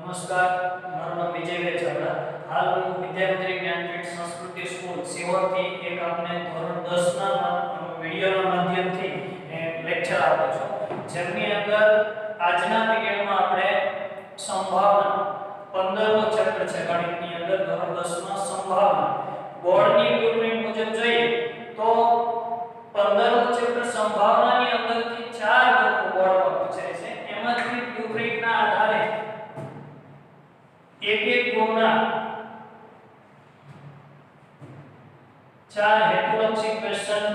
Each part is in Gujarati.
નમસ્કાર. મારું નામ વિજય વેચાવડા. હાલ હું વિદ્યાર્થી જ્ઞાનપીઠ સંસ્કૃતિ સ્કૂલ સિહોરથી એક આપને ધોરણ 10 ના વિડિયોના માધ્યમથી લેક્ચર આપું છું. જેમની અંદર આજના પીરિયડમાં આપણે સંભાવના 15મો ચેપ્ટર છે ગણિતની અંદર, ધોરણ દસમાં સંભાવના. બોર્ડની બ્લુપ્રિન્ટ મુજબ જોઈએ તો 15મો ચેપ્ટર સંભાવનાની અંદરથી ચાર ગુણના ચાર હેતુલક્ષી ક્વેશ્ચન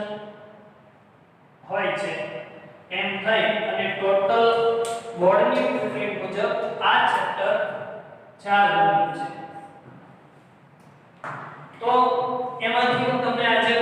હોય છે. એમ થઈ અને ટોટલ બોર્ડની પ્રિફરિંગ મુજબ આ ચેપ્ટર ચાર છે. તો એમાંથી હું તમને આજે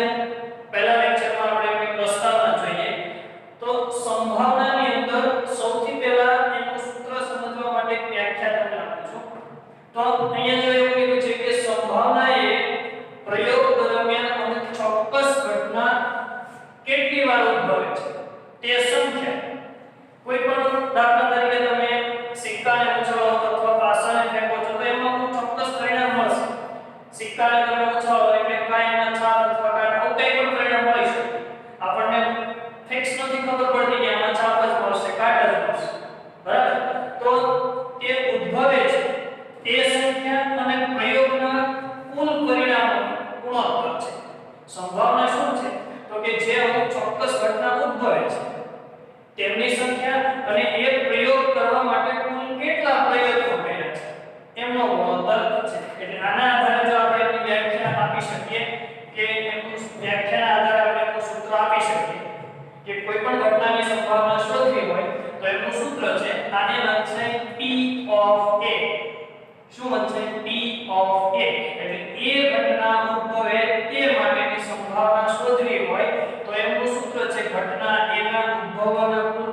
ભોગવવાના કુલ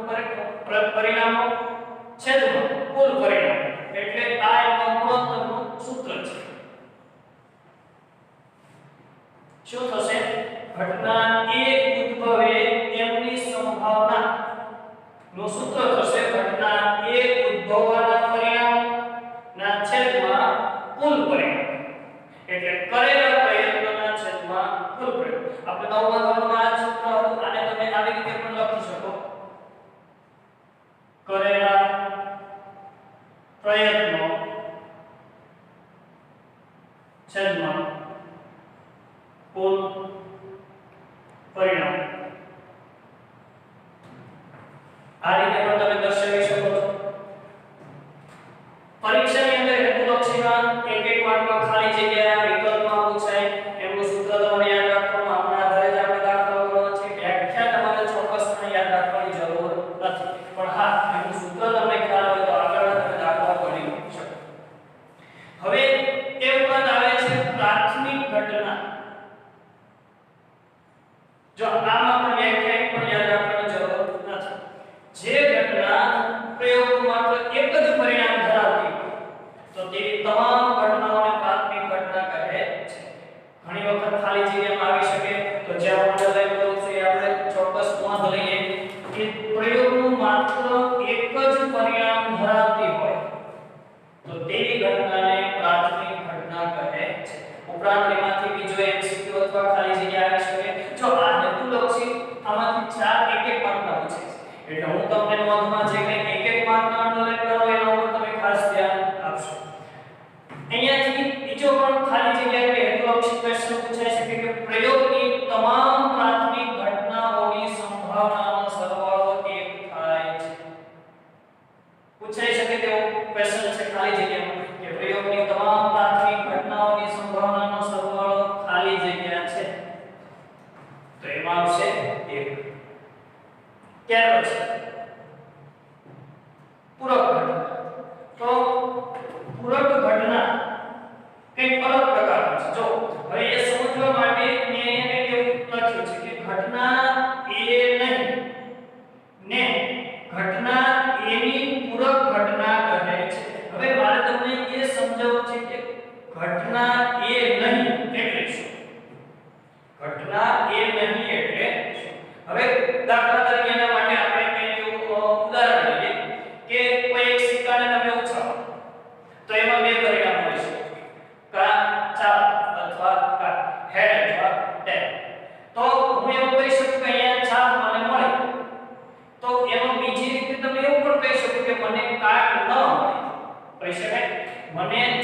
પરિણામો છેદમાં કુલ પરિણામ. એટલે આ એનો ગુણોત્તરનું સૂત્ર છે. શું થશે? Ari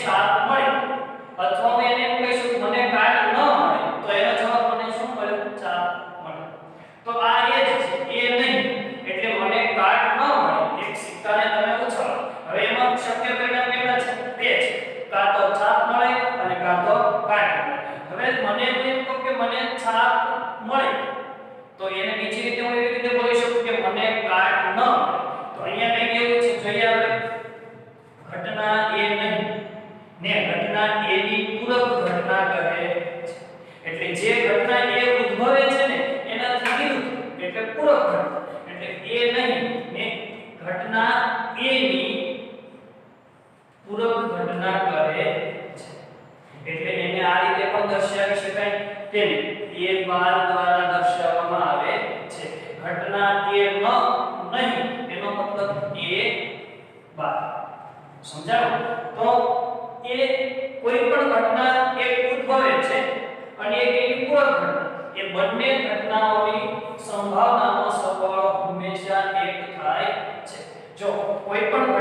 મને છાપ મળી અથવા હું એને એમ કહી શકું મને કાટ ન મળે તો એનો જવાબ મને શું મળ્યો છાપ મળે તો આ એ જ છે એ નહીં એટલે મને કાટ ન મળે એક સિક્કાને તમે ઉછાળો હવે એમાં શક્ય પરિણામ કેટલા છે બે છે કાં તો છાપ મળે અને કાં તો કાટ મળે હવે મને હું એમ કહું કે મને છાપ મળે તો એને બીજી રીતે હું એવી રીતે બોલી શકું કે મને કાટ ન મળે તો અહીંયા કંઈક એવું છે જોઈએ આપણે ઘટના એ નહીં ને ઘટના એ ની પૂરક ઘટના કહે છે એટલે જે ઘટના એ ઉદ્ભવે છે ને એનાથી વિરુદ્ધ એટલે પૂરક ઘટના એટલે એ નહીં ને ઘટના એ ની પૂરક ઘટના કરે છે. એટલે એને આ રીતે પણ દર્શાવી શકાય તેને એ બાર દ્વારા દર્શાવવામાં આવે છે. ઘટના એ ન નહીં, એનો મતલબ એ બાર સમજાવો તો એ કોઈ પણ ઘટના એક ઉદ્ભવે છે અને એક એની એ બંને ઘટનાઓની સંભાવનાનો સરવાળો હંમેશા એક થાય છે. જો કોઈ પણ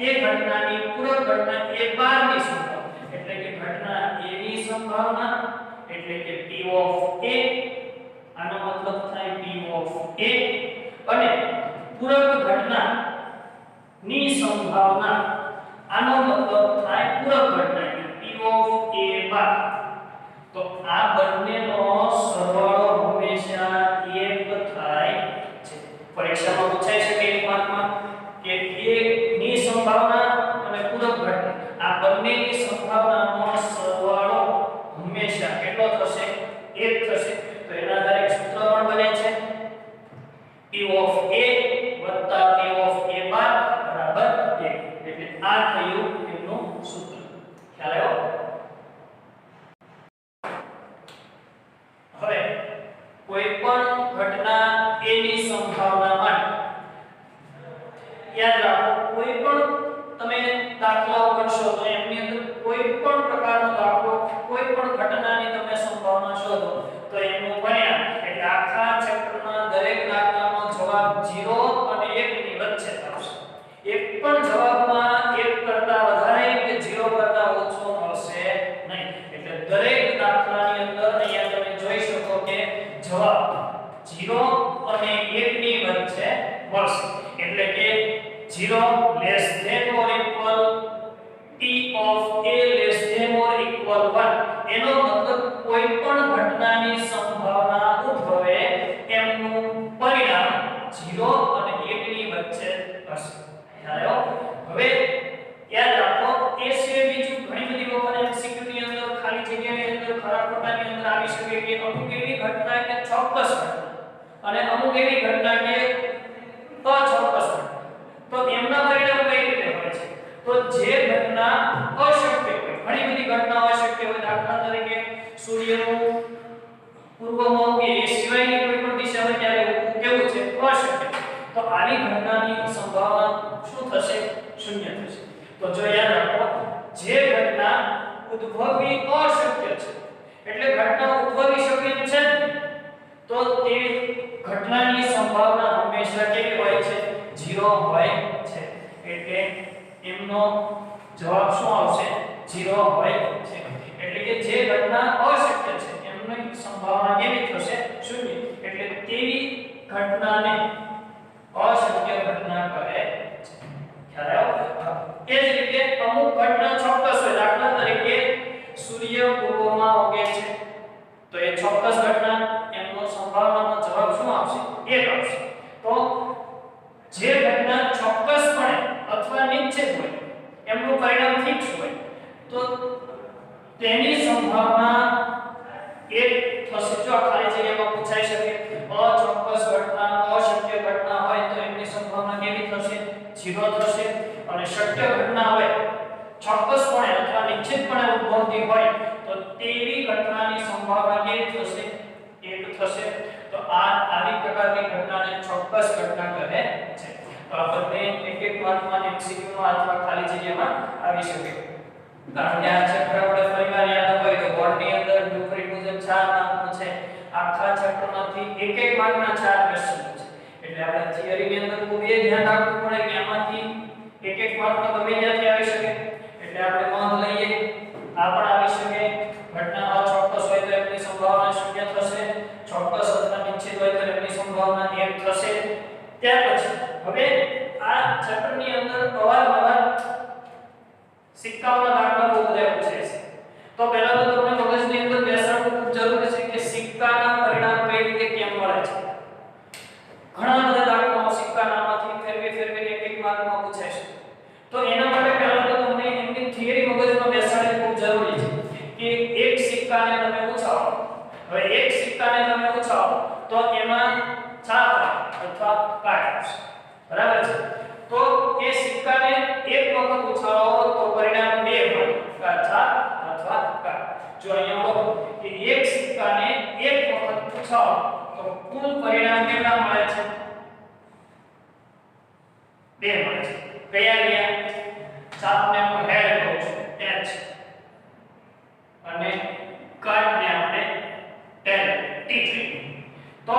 તે ઘટનાની પૂરક ઘટના એ બારની સંભાવના. એટલે કે ઘટના A ની સંભાવના, એટલે કે P ઓફ A, આનો મતલબ થાય P ઓફ A. અને પૂરક ઘટના ની સંભાવના આનો મતલબ થાય પૂરક ઘટના એટલે P ઓફ A બાર તો આ બંનેનો સરવાળો હંમેશા એક થાય છે પરીક્ષામાં પૂછાઈ શકે એક માર્કમાં કે A ની સંભાવના અને પૂરક ઘટના આ બંનેની સંભાવનાનો સરવાળો હંમેશા કેટલો થશે એક થશે તો એના આધારે એક સૂત્ર પણ બને છે P of A વત્તા P of A બાર બરાબર 1 એટલે આ થયું એમનું સૂત્ર ખ્યાલ આવ્યો હવે કોઈ પણ ઘટના A ની સંભાવના માટે યાદ રાખો કોઈ પણ તમે દાખલાઓ કરશો તો એમની અંદર કોઈ પણ પ્રકારનો દાખલો કોઈ પણ ઘટનાની તમે સંભાવના શોધો તો એનું પરિણામ એટલે આખા ચેપ્ટરના દરેક દાખલાનો જવાબ 0 અને 1 ની વચ્ચે આવશે એક પણ જવાબમાં 1 કરતા વધારે કે 0 કરતા ઓછો મળશે નહીં એટલે દરેક દાખલાની અંદર અહીંયા તમે જોઈ શકો કે જવાબ 0 અને 1 ની વચ્ચે મળશે એટલે કે 0 less than or equal p of a less than or equal 1 એનો મતલબ કોઈ પણ ઘટનાની સંભાવના ઉદ્ભવે એમનું પરિણામ 0 અને 1 ની વચ્ચે હશે ખ્યાલ આવ્યો હવે યાદ રાખો એ સિવાય બીજું ઘણી બધી વખત MCQ ની અંદર ખાલી જગ્યાની અંદર અંદર આવી શકે કે અમુક એવી ઘટના કે ચોક્કસ અને અમુક એવી ઘટના કે અચોક્કસ તો એમના પરિણામ કઈ રીતે હોય છે? તો જે ઘટના અશક્ય હોય, ઘણી બધી ઘટનાઓ અશક્ય હોય, દાખલા તરીકે સૂર્યનું પૂર્વમાં કે એ સિવાયની કોઈ પણ દિશા હોય ત્યારે ઉગવું કેવું છે? અશક્ય. તો આવી ઘટનાની સંભાવના શું થશે? શૂન્ય થશે. તો જો યાદ રાખો, જે ઘટના ઉદ્ભવવી અશક્ય છે એટલે ઘટના ઉદ્ભવી શકે એમ છે? તો તે ઘટનાની સંભાવના હંમેશા કેવી હોય છે? 0 હોય છે. એટલે એમનો જવાબ શું આવશે? 0 હોય છે એટલે કે જે ઘટના અશક્ય છે એમની સંભાવના કેવી થશે શૂન્ય એટલે તેવી ઘટનાને અશક્ય ઘટના કહે છે ખ્યાલ આવ્યો એ જ રીતે અમુક ઘટના ચોક્કસ હોય દાખલા તરીકે સૂર્ય પૂર્વમાં ઉગે છે તો એ ચોક્કસ ઘટના એમનો સંભાવનાનો જવાબ શું આવશે એક આવશે તો જે ઘટના ચોક્કસપણે અથવા નિશ્ચિત હોય એમનું પરિણામ ફિક્સ હોય તો તેની સંભાવના એક થશે જો ખાલી જગ્યામાં પૂછાઈ શકે અચોક્કસ ઘટના અશક્ય ઘટના હોય તો એમની સંભાવના કેવી થશે 0 થશે અને શક્ય ઘટના હોય ચોક્કસપણે અથવા નિશ્ચિતપણે ઉદ્ભવતી હોય તો તેવી કેવી થશે, એક એક એક માર્કમાં MCQ માં ચાર માર્કનો એટલે આપણે ધ્યાન રાખવું પડે કે એક એક માર્કનો ગમે ત્યાંથી આવી શકે. એટલે આપણે નોંધ લઈએ, આ પણ આવી શકે. ઘટના અચોક્કસ હોય તો એમની સંભાવના શૂન્ય થશે, ચોક્કસ અથવા નિશ્ચિત હોય તો એમની સંભાવના 1 થશે. ત્યાર પછી, હવે આ ચેપ્ટરની અંદર અવારનવાર સિક્કાઓના દાખલા બહુ બધા પૂછાય છે. તો પહેલા તો તમને મગજની અંદર બેસાડવું ખૂબ જરૂરી છે કે સિક્કાના પરિણામ કઈ રીતે કેમ મળે છે ઘણા બધા દાખલાઓ સિક્કાનામાંથી ફેરવી ફેરવીને એક એક માર્કમાં પૂછાય છે તો એના માટે પહેલા તો તમને એમની થિયરી મગજમાં બેસાડવી ખૂબ જરૂરી છે કે એક સિક્કાને તમે ઉછાળો હવે એક સિક્કાને તમે ઉછાળો તો એમાં ચાર ભાગ અથવા કાટ આવશે બરાબર છે તો એ સિક્કાને એક વખત ઉછાળો તો પરિણામ બે મળે કા ચાર અથવા કાટ જો અહીંયા લખો કે એક સિક્કાને એક વખત ઉછાળો તો કુલ પરિણામ કેટલા મળે છે? બે મળે છે. કયા કયા ચાપને હું હેડ કહું છું. એચ અને કાટને આપણે ટેલ. ટી3 તો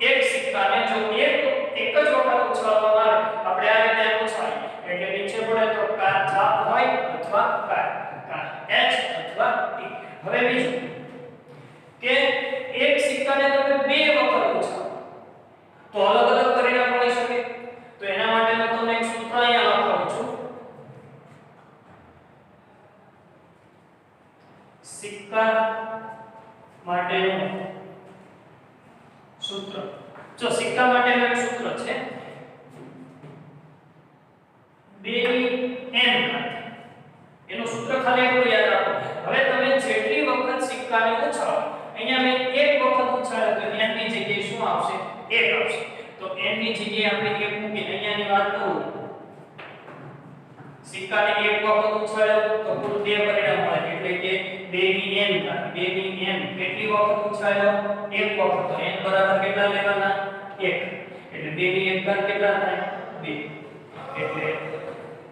એક સિક્કાને જો એક એક જ વખત ઉછાળવામાં આવે, આપણે આ રીતે ઉછાળીએ. એટલે નીચે પડે તો કા ચાપ હોય અથવા કા કા એચ અથવા ટી હવે બીજું કે એક સિક્કાને તમે બે વખત ઉછાળો તો અલગ અલગ પરિણામ મળી શકે તો એના માટે હું તમને એક સૂત્ર અહીંયા લખાવું છું સિક્કા માટેનું સૂત્ર જો સિક્કા માટેનું એક સૂત્ર છે 2 ની n ઘાત એનું સૂત્ર ખાલી એટલું યાદ રાખો હવે તમે જેટલી વખત સિક્કાને ઉછાળો અહીંયા મેં એક વખત ઉછાળ્યો તો n ની જગ્યાએ શું આવશે 1 આવશે. તો n ની જગ્યાએ આપણે 1 મૂકી અહીંયાની વાત કરું. સિક્કાને એક વખત ઉછાળ્યો તો કુલ બે પરિણામ મળે. એટલે કે 2 ની n ઘાત 2 ની n કેટલી વખત ઉછાળ્યો? એક વખત. તો n બરાબર કેટલા લેવાના? 1 એટલે 2 ની n ઘાત કેટલા થાય? 2 એટલે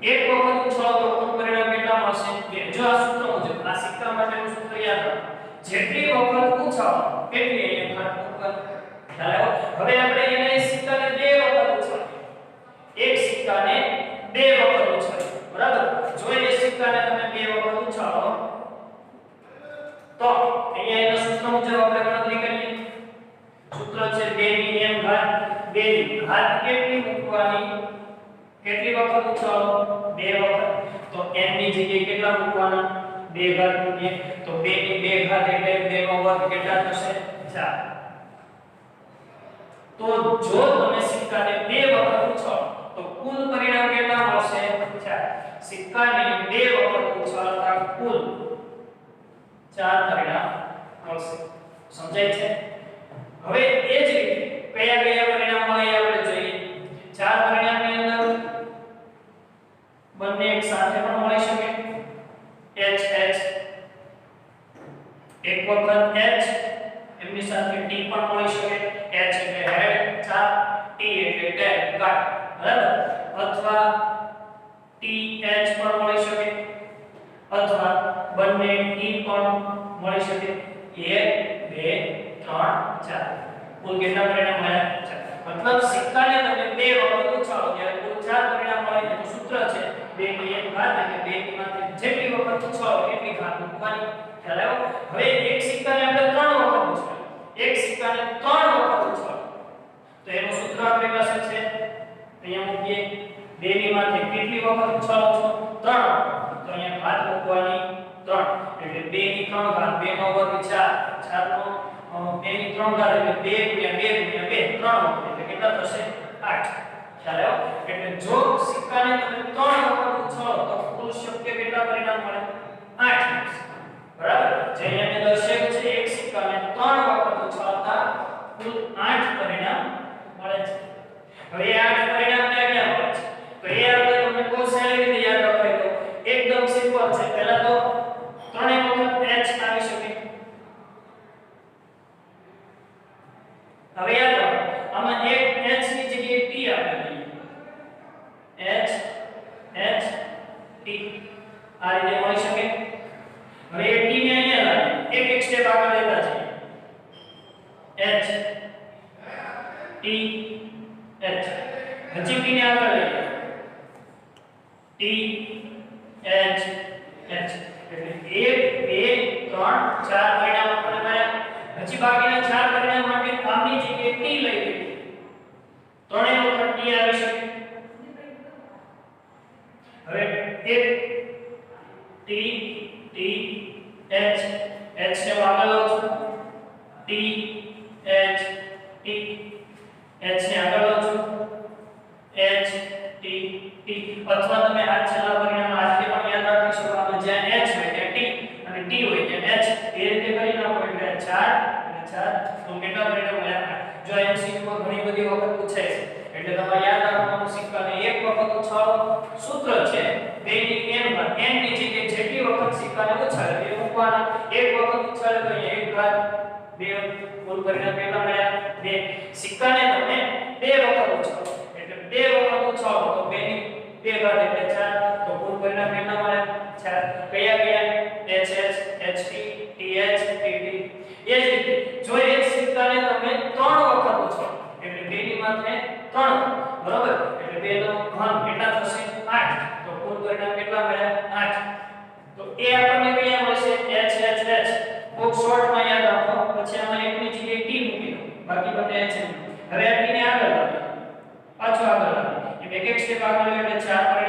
એક વખત ઉછાળો તો કુલ પરિણામ કેટલા મળશે? કે જો આ સૂત્ર મુજબ, આ સિક્કા માટેનું સૂત્ર યાદ રાખો. જેટલી વખત ઉછાળો એટલી અહીંયા ઘાત ઉપર ખ્યાલ હવે આપણે એને સિક્કાને બે વખત ઉછાળીએ. એક સિક્કાને બે વખત ઉછાળીએ. બરાબર? જો એ સિક્કાને તમે બે વખત ઉછાળો, તો અહીંયા એનો સૂત્ર મુજબ આપણે ગણતરી કરીએ સૂત્ર છે 2 ની m ઘાત 2 ની ઘાત કેટલી મૂકવાની? કેટલી વખત ઉછાળો? બે વખત. તો n ની જગ્યાએ કેટલા મૂકવાના? બે ઘાત મૂકીએ. તો 2 ની બે ઘાત એટલે 2 નો વર્ગ કેટલા થશે? 4 તો જો તમે સિક્કાને બે વખત ઉછાળો, તો કુલ પરિણામ કેટલા મળશે? 4 સિક્કાને બે વખત ઉછાળતા કુલ 4 પરિણામ મળશે. સમજાય છે? હવે એ જ રીતે કયા કયા પરિણામ મળે આપણે જોઈએ? ચાર પરિણામની અંદર બંને એક સાથે પણ મળી શકે. H h. એક વખત h, એમની સાથે t પણ મળી શકે. T એટલે ટેન ગાંઠ બરાબર? અથવા th પણ મળી શકે. અથવા બંને t પણ મળી શકે. 1 2 3 4 કુલ કેટલા પરિણામ મળ્યા. મતલબ સિક્કાને તમે બે વખત ઉછાળો. ત્યારે કુલ ચાર પરિણામ મળે એનું સૂત્ર છે 2 ની એક ઘાત એટલે 2 ની માથે જેટલી વખત ઉછાળો, એટલી ઘાત મૂકવાની. ખ્યાલ આવ્યો? હવે એક સિક્કાને આપણે ત્રણ વખત ઉછાળ્યો એક સિક્કાને ત્રણ વખત ઉછાળો. તો એનું સૂત્ર આપણી પાસે છે? અહીંયા મૂકીએ. 2 ની માથે કેટલી વખત ઉછાળો છો? ત્રણ વખત. તો અહીંયા ઘાત મૂકવાની ત્રણ. એટલે 2 ની 3 ઘાત. 2 નો વર્ગ 4 4 નો અ, 2 ની 3 ઘાત એટલે 2 ગુણ્યા 2 ગુણ્યા 2 3 એટલે કેટલા થશે? 8 ખ્યાલ આવ્યો? એટલે જો આગળ ટી એચ એચ એટલે 1 2 3 4 પરિણામ આપણને મળ્યા પછી બાકીના 4 પરિણામ માટે આમની જગ્યાએ ટી લઈ વખત ઉછાળો સૂત્ર છે. 2 ની n ઘાત n ની જગ્યાએ જેટલી વખત સિક્કાને ઉછાળે એ મૂકવાના. એક વખત ઉછાળે તો અહીંયા એક ઘાત બે કુલ પરિણામ કેટલા મળ્યા. બે. સિક્કાને તમે બે વખત ઉછાળો. એટલે બે વખત ઉછાળો તો બે ની, બે ઘાત એટલે ચાર. તો કુલ પરિણામ કેટલા મળ્યા. ચાર. કયા કયા? H h h, t t, h, t t. એ જ રીતે, જો એક સિક્કાને તમે ત્રણ વખત ઉછાળો, એટલે બે ની માથે ત્રણ. બરાબર? એટલે બે નો ઘન પરિણામ કેટલા મળ્યા? 8 તો એ આપણને મળ્યા મળશે. H h h. બુક શોર્ટમાં યાદ રાખો. પછી આમાં એક જગ્યાએ t મૂકી દો. બાકી બંને h હવે આ t ને આગળ લાવો. પાછો આગળ લાવો. એમ એક એક સ્ટેપ આગળ એટલે 4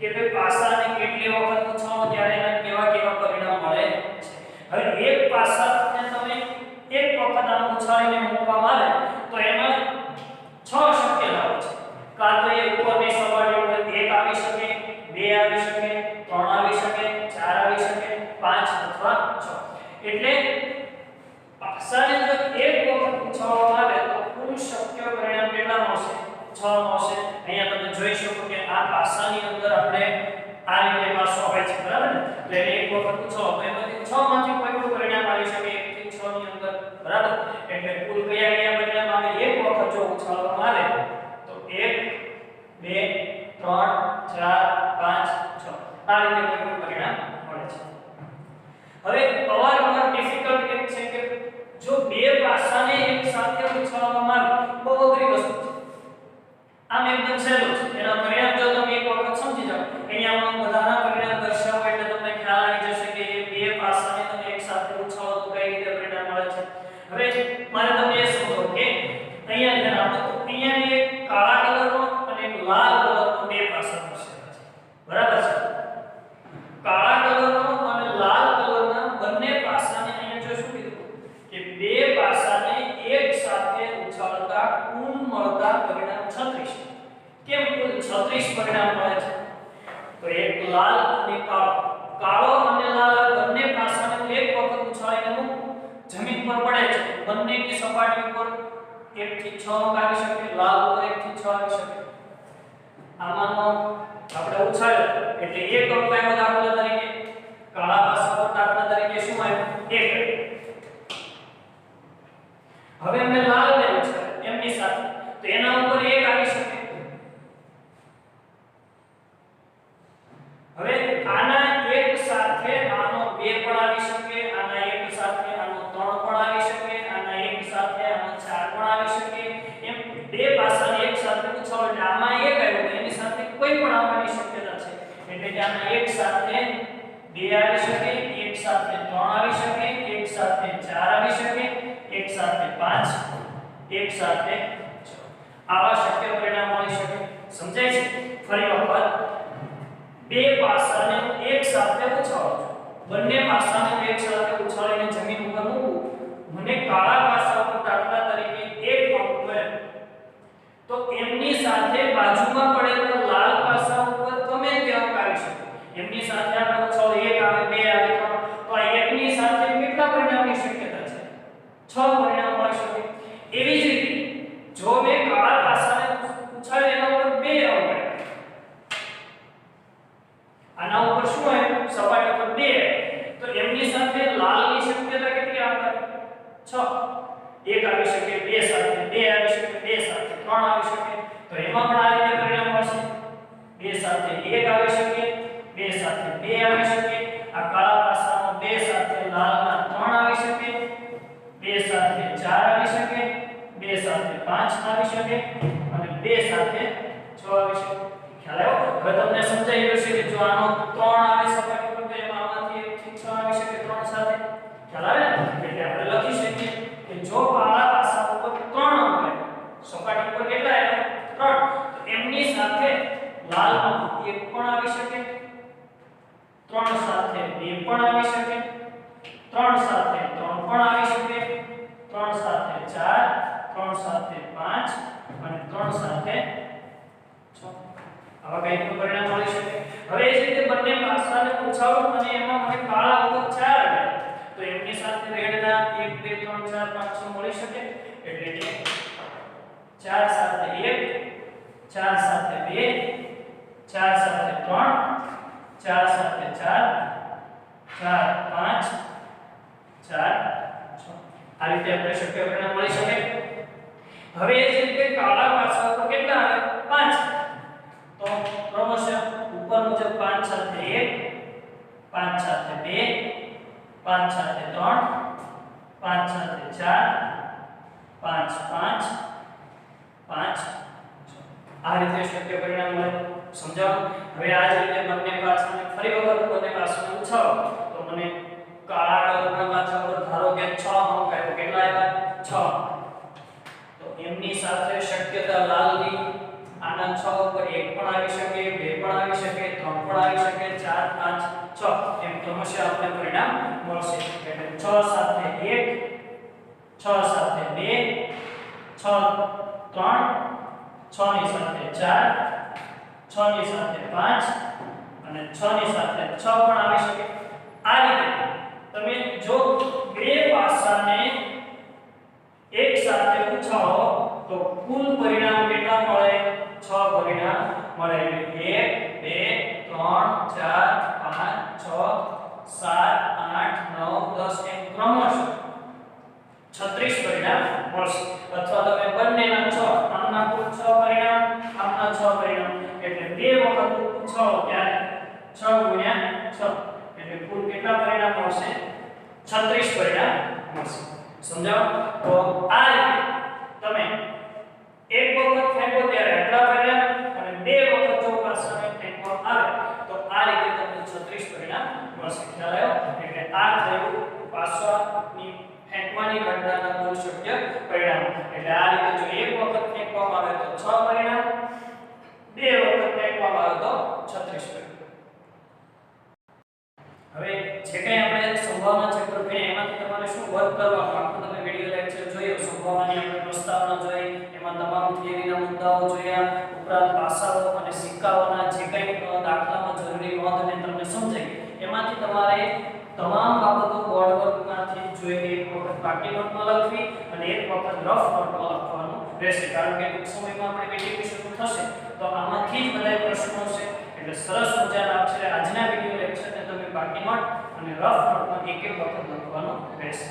કે ભાઈ પાસાને કેટલી વખત પૂછો ત્યારે એના કેવા કેવા પરિણામ મળે છે. હવે એક પાસાને તમે એક વખત આમ ઉછાળીને મૂકવામાં આવે તો એમાં છ શક્યતાઓ છે કાં તો એ ઉપરની સપાટી ઉપર એક આવી શકે બે આવી શકે ત્રણ આવી શકે ચાર આવી શકે પાંચ અથવા છ એટલે પાસાને જો એક વખત પૂછવામાં આવે તો કુલ શક્ય પરિણામ કેટલા મળશે 6 મળશે અહીંયા તમે જોઈ શકો કે આ પાસાની અંદર આપણે આ રીતે પાસો હોય છે બરાબર ને તો એને એક તો એમાંથી 6 માંથી કોઈ પણ પરિણામ આવી શકે. 1 થી 6 ની અંદર બરાબર? એટલે કુલ કયા પરિણામ એક વખત જો ઉછાળવામાં આવે, તો 1 2 3 4 5 6 આ રીતે પરિણામ મળે છે. હવે અવારનવાર ડિફિકલ્ટ એક છે કે જો બે પાસાને એક સાથે ઉછાળવામાં આવે, બહુ અઘરી વસ્તુ આમ એકદમ સહેલું છે. એના પરિણામ લાલ અને કાળો. કાળો અને લાલ બંને પાસાને એક વખત ઉછાળીને મૂકો. જમીન પર પડે છે. બંનેની સપાટી ઉપર 1 થી 6 અંક આવી શકે, લાલ ઉપર 1 થી 6 આવી શકે. આમાંનો આપણે ઉછાળ્યો. એટલે એક અંક આવ્યો દાખલા તરીકે. કાળા પાસા પર દાખલા તરીકે શું આવ્યું એક. હવે અમે લાલ ને ઉછાળ્યો એમની સાથે. તો એના ઉપર 1 હવે આના એક સાથે આનો બે પણ આવી શકે, આના એક સાથે આનો ત્રણ પણ આવી શકે, આના એક સાથે આનો ચાર પણ આવી શકે. એમ બે પાસાને એક સાથે પૂછો, એટલે આમાં એક આવ્યો એની સાથે કોઈ પણ આવવાની શક્યતા છે. એટલે કે આના એક સાથે બે આવી શકે, એક સાથે ત્રણ આવી શકે, એક સાથે ચાર આવી શકે, એક સાથે પાંચ, એક સાથે છ. આવા શક્ય પરિણામ મળી શકે. સમજાય છે? ફરી વખત બે પાસાને એક સાથે ઉછાળો બંને પાસાને એક સાથે ઉછાળીને જમીન ઉપર મૂકવું. મને કાળા પાસા પર દાખલા તરીકે એક અંક મળે. તો એમની સાથે બાજુમાં પડેલા લાલ પાસા ઉપર તમે કે અંક આવી શકો? એમની સાથે આપણે ઉછાળો, એક આવે, બે આવે તો આ એકની સાથે કેટલા પરિણામની શક્યતા છે? 6 શું હોય સપાટી પર બે તો એમની સાથે લાલની શક્યતા કેટલી આવે 6 એક આવી શકે બે સાથે બે આવી શકે બે સાથે ત્રણ આવી શકે તો એમાં પણ આ રીતે પરિણામ મળશે બે સાથે એક આવી શકે બે સાથે બે આવી શકે આ કાળા પાસામાં બે સાથે લાલના ત્રણ આવી શકે બે સાથે ચાર આવી શકે બે સાથે પાંચ આવી શકે અને બે સાથે છ આવી શકે ખ્યાલ આવ્યો હવે તમને સમજાઈ ગયું છે કે જો આનો ત્રણ આવે સપાટી પર તો એમાં આમાંથી એક થી છ આવી શકે ત્રણ સાથે ખ્યાલ આવે ને એટલે આપણે લખી શકીએ કે જો કાળા પાસા ઉપર ત્રણ આવે સપાટી પર કેટલા આવ્યા ત્રણ તો એમની સાથે લાલમાં એક પણ આવી શકે ત્રણ સાથે બે પણ આવી શકે ત્રણ સાથે ત્રણ પણ આવી શકે ત્રણ સાથે ચાર ત્રણ સાથે પાંચ અને ત્રણ સાથે છ આવા કંઈક પરિણામ મળી શકે હવે એ જ રીતે બંને પાસાને ઉછાળો અને એમાં મને કાળા ઉપર ચાર આવે તો એમની સાથે રેડના 1 2 3 4 5 6 મળી શકે એટલે કે 4 સાથે 1 4 સાથે 2 4 સાથે 3 4 સાથે 4 4 5 4 6 આ રીતે આપણે શક્ય પરિણામ મળી શકે હવે એ જ રીતે કાળા પાસા ઉપર કેટલા આવે 5 તો ક્રમશઃ ઉપર મુજબ 5 સાથે 1 5 સાથે 2 5 સાથે 3 5 સાથે 4 5 5 5 આ રીતે શક્ય પરિણામ મળે. સમજાવો? હવે આ જ રીતે બંને પાસાને ફરી વખત બંને પાસાને ઉછાળો. તો મને કાળા કલરના પાસા પર ધારો કે 6 અંક આવ્યો કેટલા આવ્યા 6 તો એમની સાથે શક્યતા લાલની આના 6 ઉપર એક પણ આવી શકે, બે પણ આવી શકે, ત્રણ પણ આવી શકે 4 5 6 એમ ક્રમશઃ આપણે પરિણામ મળશે. એટલે 6 સાથે 1 6 સાથે 2 6 3 6 ની સાથે 4 6 ની સાથે 5 અને 6 ની સાથે 6 પણ આવી શકે. આ રીતે તમે જો બે પાસાને એક સાથે ઉછાળો, તો કુલ પરિણામ કેટલા મળે? 6 પરિણામ મળે. એટલે 1 2 3 4 5 6 7 8 9 10 એમ ક્રમશઃ 36 પરિણામ મળશે. અથવા તમે બંનેના છ, આમના કુલ છ પરિણામ, આમના છ પરિણામ. એટલે બે વખત છ ત્યારે છ ગુણ્યા છ. એટલે કુલ કેટલા પરિણામ મળશે? 36 પરિણામ મળશે. સમજાવ તો આ રીતે તમે એક વખત ફેંકો ત્યારે આટલા પરિણામ અને બે વખત જો પાસાને ફેંકવામાં આવે તો આ રીતે તમને 36 પરિણામ મળશે ખ્યાલ આવ્યો એટલે આ થયું પાસાની ફેંકવાની ઘટનાના કુલ શક્ય પરિણામ એટલે આ રીતે જો એક વખત ફેંકવામાં આવે તો 6 પરિણામ બે વખત ફેંકવામાં આવે તો 36 પરિણામ હવે જે કંઈ આપણે સંભાવના ચેપ્ટર ભણ્યા એમાંથી તમારે શું વર્ક કરવાનું આખું તમે વિડિયો લેક્ચર જોયો સંભાવનાની આપણે પ્રસ્તાવના જોઈ એમાં તમામ થિયરીના મુદ્દાઓ જોયા ઉપરાંત પાસાઓ અને સિક્કાઓના જે કંઈ અ, દાખલામાં જરૂરી નોંધ અને તમને સમજાઈ એમાંથી તમારે તમામ બાબતો બોર્ડ વર્કમાંથી જોઈને એક વખત પાકી નોટમાં લખવી અને એક વખત રફ નોટમાં લખવાનું રહેશે. કારણ કે ટૂંક સમયમાં આપણે મીટિંગ શરૂ થશે, તો આમાંથી જ બધા પ્રશ્નો છે એટલે સરસ મજાના અક્ષરે આજના વિડિયો લેક્ચરને તમે બાકી નોટ અને રફ નોટમાં એક એક વખત લખવાનું રહેશે.